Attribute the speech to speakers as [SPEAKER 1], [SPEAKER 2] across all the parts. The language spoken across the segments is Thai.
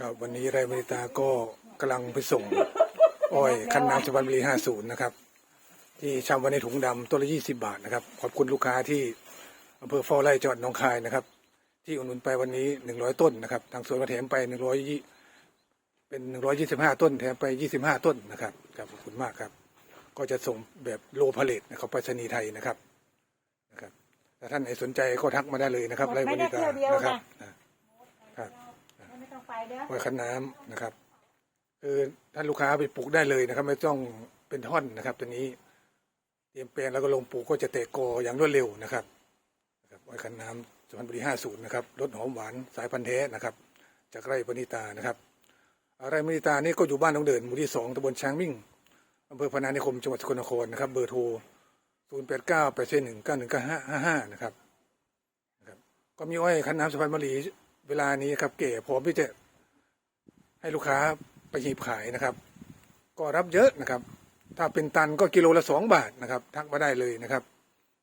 [SPEAKER 1] ครับวันนี้ไรมริตาก็กำลังไปส่ง อ้อยคันน้ำสุพรรณบุรี50 นะครับ ที่ชำไว้ในถุงดำตัวละ 20 บาทนะครับ ขอบคุณลูกค้าที่อำเภอฟอไร่จังหวัดหนองคายนะครับ ที่อุดหนุนไปวันนี้ 100 ต้นนะครับ ทางสวนก็แถมไป 100ยี่เป็น 125 ต้น แถมไป 25 ต้นนะครับครับขอบคุณมากครับ ก็จะส่งแบบโลพาเลตนะครับไปรษณีย์ไทยนะครับนะครับถ้าท่านไหนสนใจก็ทักมาได้เลยนะครับไรมริตานะครับอ่าครับ
[SPEAKER 2] ไม่ต้องไปเด้อ
[SPEAKER 1] ไว้คันน้ำนะครับคือท่านลูกค้าไปปลูกได้เลยนะครับ ไม่ต้องเป็นท่อนนะครับ ตัวนี้เตรียมแปลงแล้วก็ลงปลูกก็จะเตะกออย่างรวดเร็วนะครับนะครับไว้คันน้ำสุพรรณบุรี50นะครับรสหอมหวานสายพันธุ์แท้นะครับจากไร่ปณิตานะครับไร่ปณิตานี่ก็อยู่บ้านน้องเดินหมู่ที่สองตำบลช้างมิ่งอำเภอพนานิคมจังหวัดสกลนครนะครับ เบอร์โทร0 8 9 8 1 9 1 9 5 5 5นะครับนะครับก็มีอ้อยคันน้ำสุพรรณบุรี เวลานี้ครับเก๋พร้อมที่จะให้ลูกค้าไปหีบขายนะครับ ก็รับเยอะนะครับ ถ้าเป็นตันก็กิโลละสองบาทนะครับ ทักมาได้เลยนะครับ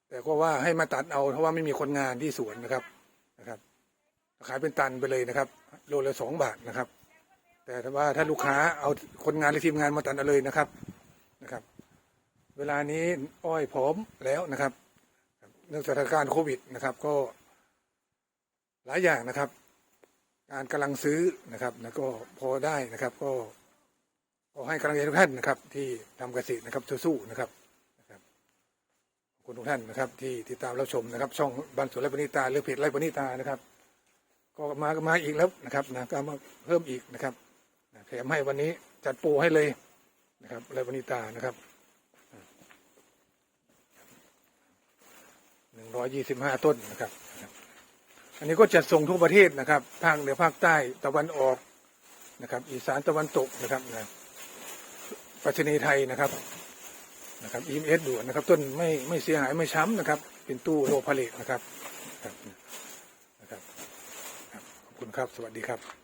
[SPEAKER 1] แต่ก็ว่าให้มาตัดเอาเพราะว่าไม่มีคนงานที่สวนนะครับนะครับ ขายเป็นตันไปเลยนะครับโลละสองบาทนะครับ แต่ว่าถ้าลูกค้าเอาคนงานหรือทีมงานมาตัดเอาเลยนะครับนะครับ เวลานี้อ้อยพร้อมแล้วนะครับ เนื่องจากสถานการณ์โควิดนะครับ ก็หลายอย่างนะครับ การกำลังซื้อนะครับแล้วก็พอได้นะครับก็ขอให้กำลังใจทุกท่านนะครับ ที่ทำเกษตรนะครับสู้ๆนะครับนะครับขอบคุณทุกท่านนะครับ ที่ติดตามรับชมนะครับ ช่องบ้านสวนไร่ปณิตาหรือเพจไร่ปณิตานะครับ ก็มาก็มาอีกแล้วนะครับนะก็มาเพิ่มอีกนะครับแถมให้วันนี้จัดโปรให้เลยนะครับไร่ปณิตานะครับหนึ่งร้อยยี่สิบห้าต้นนะครับ อันนี้ก็จัดส่งทั่วประเทศนะครับภาคเหนือภาคใต้ตะวันออกนะครับอีสานตะวันตกนะครับนะปัชนีย์ไทยนะครับนะครับอีเอสด่วนนะครับ ต้นไม่ไม่เสียหายไม่ช้ำนะครับ เป็นตู้โลพาเลตนะครับนะครับ ขอบคุณครับ สวัสดีครับ